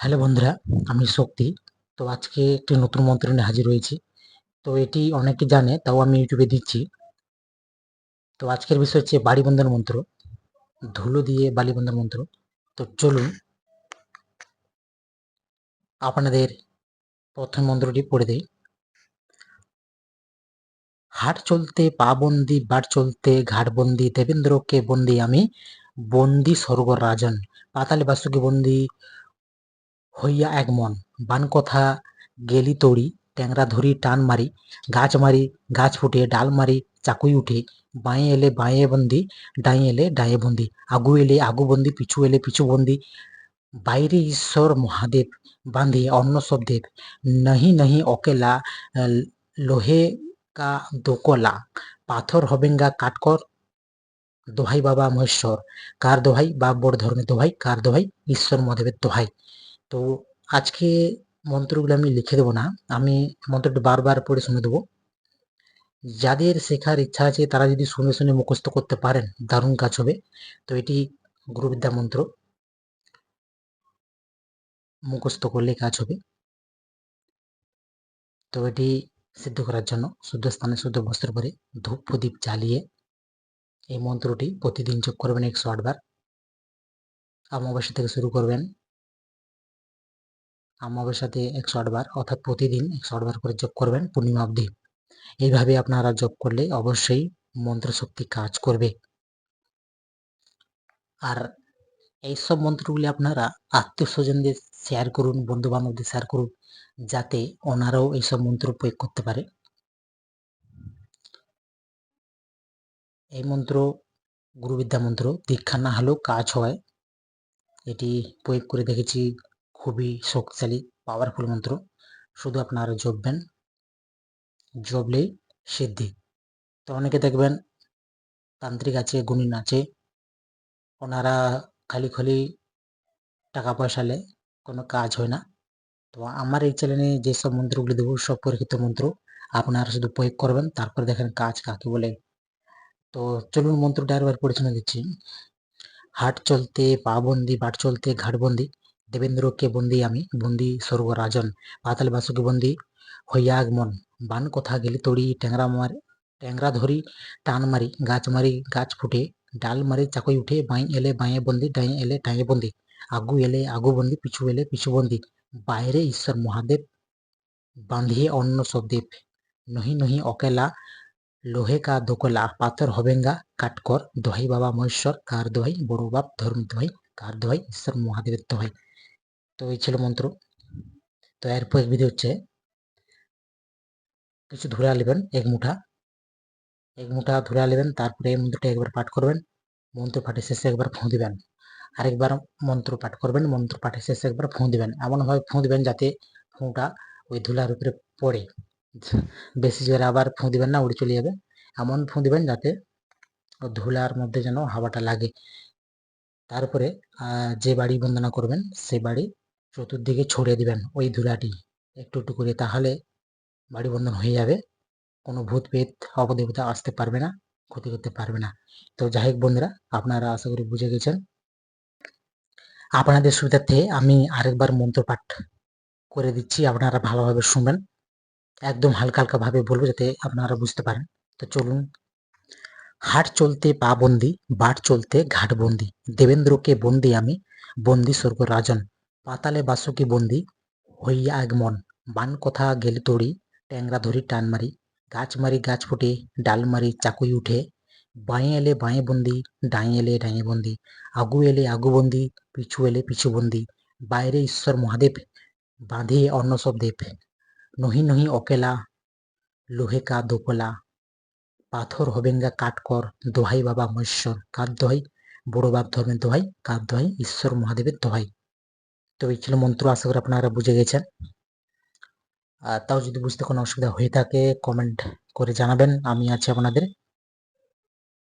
Hello বন্ধুরা, আমি শক্তি। তো আজকে একটি নতুন মন্ত্র নিয়ে হাজির হয়েছি। তো এটি অনেকে জানে, তাও আমি ইউটিউবে দিচ্ছি। তো আজকের বিষয় হচ্ছে বাড়ি বন্ধন মন্ত্র। ধুলো দিয়ে বালি বন্ধন মন্ত্র। তো চলুন, আপনাদের প্রথম মন্ত্রটি পড়ে দেই। হাট চলতে, পা বন্দি, বাট চলতে, ঘাট বন্দি, দেবেন্দ্রকে বন্দি আমি, বন্দি স্বর্গ রাজন পাতালে বাসুকে বন্দি হইয়া এক মন। বান কথা গেলি তড়ি, ট্যাংরা ধরি টান মারি, গাছ মারি, গাছ ফুটে, ডাল মারি, চাকুই উঠে, বাঁয়ে এলে বাঁয়ে বন্দি, ডাঁয়ে এলে ডাঁয়ে বন্দি, আগু এলে আগু বন্দি, পিছু এলে পিছু বন্দি। বাইরে ঈশ্বর মহাদেব, বাঁধে অন্য সব দেব। নহি নহি অকেলা, লোহে কা দোকলা, পাথর হবেঙ্গা কাটকর দোহাই বাবা মহেশ্বর। কার দোহাই? বা বড় ধরনের দোহাই? কার দোহাই? ঈশ্বর মহাদেবের দোহাই। তো আজকে মন্ত্রগুলো আমি লিখে দেবো না। আমি মন্ত্রটি বারবার পড়ে শুনে দেবো। যাদের শেখার ইচ্ছা আছে, তারা যদি শুনে শুনে মুখস্থ করতে পারেন, দারুণ কাজ হবে। তো এটি গুরুবিদ্যা মন্ত্র। মুখস্থ করলে কাজ হবে। তো এটি সিদ্ধ করার জন্য শুদ্ধ স্থানে শুদ্ধ বস্ত্র পরে ধূপ প্রদীপ জ্বালিয়ে এই মন্ত্রটি প্রতিদিন যোগ করবেন একশো আটবার। অমাবস্যা থেকে শুরু করবেন। অমাবস্যাতে একশো আটবার অর্থাৎ প্রতিদিন একশো আটবার করে যোগ করবেন পূর্ণিমা অবধি। এইভাবে আপনারা যোগ করলে অবশ্যই মন্ত্র শক্তি কাজ করবে। আর এইসব মন্ত্রগুলি আপনারা আত্মীয় স্বজনদের শেয়ার করুন বন্ধু বান্ধবদের শেয়ার করুন, যাতে ওনারাও এইসব মন্ত্র প্রয়োগ করতে পারে। এই মন্ত্র, গুরুবিদ্যা মন্ত্র, দীক্ষা না হলেও কাজ হয়। এটি প্রয়োগ করে দেখেছি খুবই শক্তিশালী পাওয়ারফুল মন্ত্র। শুধু আপনারা জপবেন জপলেই সিদ্ধি। তো অনেকে দেখবেন তান্ত্রিক আছে, গুণিন আছে, ওনারা খালি খালি টাকা পয়সা লে কোনো কাজ হয় না। তো আমার এই চ্যানেলে যেসব মন্ত্রগুলি দেবো, সব পরীক্ষিত মন্ত্র আপনারা শুধু প্রয়োগ করবেন, তারপর দেখেন কাজ কাকে বলে। তো চলুন মন্ত্রটা পড়ে শুনে দিচ্ছি। হাট চলতে, পা বন্দি, বাট চলতে, ঘাট বন্দি। দেবেন্দ্রকে বন্দি আমি, বন্দি স্বর্গ রাজন পাতাল বাসুকে বন্দি হইয়া আগমন বান কথা গেলি তড়ি, ট্যাংরা মার ট্যাংরা ধরি, টান মারি, গাছ মারি, গাছ ফুটে, ডাল মারি, চাকই উঠে, বাঁই এলে বাঁয়ে বন্দি ডাঁয়ে এলে ডাঁয়ে বন্দি, আগু এলে আগু বন্দি, পিছু এলে পিছু বন্দি। বাইরে ঈশ্বর মহাদেব বাঁধিয়ে অন্য সব দেব। নহি নহি অকেলা, লোহে কা দোকলা পাথর হবেঙ্গা কাটকর দোহাই বাবা মহেশ্বর, কার দোহাই? বড় বাপ, ধর্ম দোহাই, কার দোহাই? ঈশ্বর মহাদেবের দোহাই। তো এই ছিল মন্ত্র। তো এরপর বিধি হচ্ছে কিছু ধুলা নেবেন, এক মুঠা। এক মুঠা ধুলা নেবেন, তারপরে এই মন্ত্রটা একবার পাঠ করবেন, মন্ত্র পাঠের শেষে একবার ফোঁ দিবেন। আরেকবার মন্ত্র পাঠ করবেন, মন্ত্র পাঠের শেষে একবার ফোঁ দিবেন। এমনভাবে ফোঁ দিবেন যাতে ফোঁটা ওই ধুলার উপরে পড়ে। বেশি জোরে আবার ফোঁ দিবেন না, উড়ে চলে যাবে। এমন ফোঁ দিবেন যাতে ধুলার মধ্যে যেন হাওয়াটা লাগে। তারপরে যে বাড়ি বন্দনা করবেন সেই বাড়ি চতুর্দিকে ছড়িয়ে দিবেন ওই ধুলাটি একটু একটু করে, তাহলে বাড়ি বন্ধন হয়ে যাবে। কোনো ভূত পেত অপদেবতা আসতে পারবে না, ক্ষতি করতে পারবে না। তো যাই বন্ধুরা, আপনারা আশা করি বুঝে গেছেন। আপনাদের সুবিধার্থে আমি আরেকবার মন্ত্র পাঠ করে দিচ্ছি, আপনারা ভালোভাবে শুনবেন। একদম হালকা হালকা ভাবে বলব যাতে আপনারা বুঝতে পারেন। তো চলুন। হাট চলতে পা বন্দি, বাট চলতে ঘাট বন্দি, দেবেন্দ্রকে বন্দি আমি, বন্দি স্বর্গ রাজন পাতালে বাসুকি বন্দি, হইয়া আগমন বান কথা গেলি তড়ি, ট্যাংরা ধরি টান মারি, গাছ মারি গাছ ফুটে, ডাল মারি চাকুই উঠে, বাঁয়ে এলে বাঁয়ে বন্দি, ডাঁয়ে এলে ডাঁয়ে বন্দি, আগু এলে আগু বন্দি, পিছু এলে পিছু বন্দি, বাইরে ঈশ্বর মহাদেব, বাঁধে অন্য সব দেব, নহি নহি অকেলা, লোহে কা দোকলা পাথর হবেঙ্গা কাটকর দোহাই বাবা মহেশ্বর কার দোহাই, বড় বাপ ধর্মের দোহাই কার দোহাই ঈশ্বর মহাদেবের দোহাই। তো এই ছিল মন্ত্র, আশা করি আপনারা বুঝে গেছেন। আর তাও যদি বুঝতে কোনো অসুবিধা হয়ে থাকে কমেন্ট করে জানাবেন, আমি আছি আপনাদের।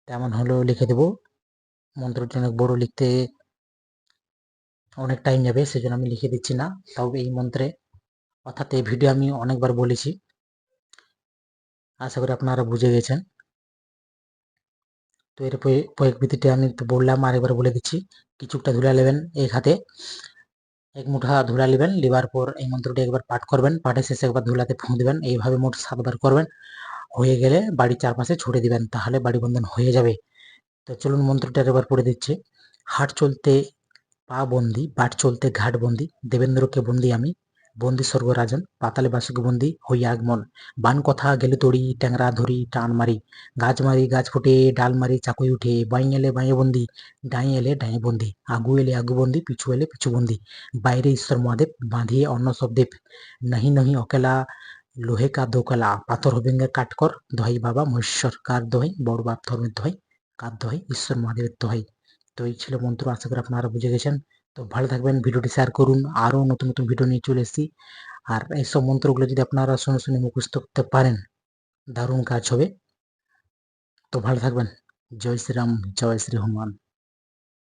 তেমন হলেও লিখে দেব। মন্ত্রটি অনেক বড়, লিখতে অনেক টাইম যাবে সেজন্য আমি লিখে দিচ্ছি না। তাও এই মন্ত্রে, অর্থাৎ এই ভিডিও আমি অনেকবার বলেছি। আশা করি আপনারা বুঝে গেছেন। তো এর প্রয়োগ বিধিটা আমি বললাম, আরেকবার বলে দিচ্ছি। কিছুটা ধুলা নেবেন এক হাতে। এক মুঠা ধুলা নেবেন, নেবার পর এই মন্ত্রটি একবার পাঠ করবেন। পাঠের শেষে একবার ধুলাতে ফুঁ দেবেন। এইভাবে মোট সাতবার করবেন। হয়ে গেলে বাড়ির চারপাশে ছুড়ে দিবেন, তাহলে বাড়ি বন্ধন হয়ে যাবে। তো চলুন মন্ত্রটা একবার পড়ে দিচ্ছি। হাট চলতে পা বন্দি, বাট চলতে ঘাট বন্দি, দেবেন্দ্রকে বন্দি আমি। বন্দি স্বর্গরাজন, পাতালে বাসুক বন্দি হইয়া আগমন। বান কথা গেলে তড়ি, ট্যাংরা ধরি, টান মারি। গাছ মারি, গাছ ফুটে, ডাল মারি, চাকুই উঠে, বাই এলে বাঁয়ে বন্দি, ডাঁই এলে ডাঁয়ে বন্দি, আগু এলে আগু বন্দি, পিছু এলে পিছু বন্দি। বাইরে ঈশ্বর মহাদেব, বাঁধিয়ে অন্ন সবদেব নাহি নাহি অকেলা, লোহে কা দোকলা পাথর হবেঙ্গে কাটকর দোহাই বাবা মহেশ্বর, কার দোহাই? বড় বাপ ধর্মের দোহাই, কার দোহাই? ঈশ্বর মহাদেবের দোহাই। তো এই ছিল মন্ত্র, আশা করি আপনারা বুঝে গেছেন। তো ভালো থাকবেন, ভিডিওটি শেয়ার করুন, আরও নতুন নতুন ভিডিও নিয়ে চলে এসেছি। আর এইসব মন্ত্রগুলো যদি আপনারা শুনে শুনে মুখস্থ করতে পারেন, দারুণ কাজ হবে। তো ভালো থাকবেন। জয় শ্রীরাম, জয় শ্রী হনুমান।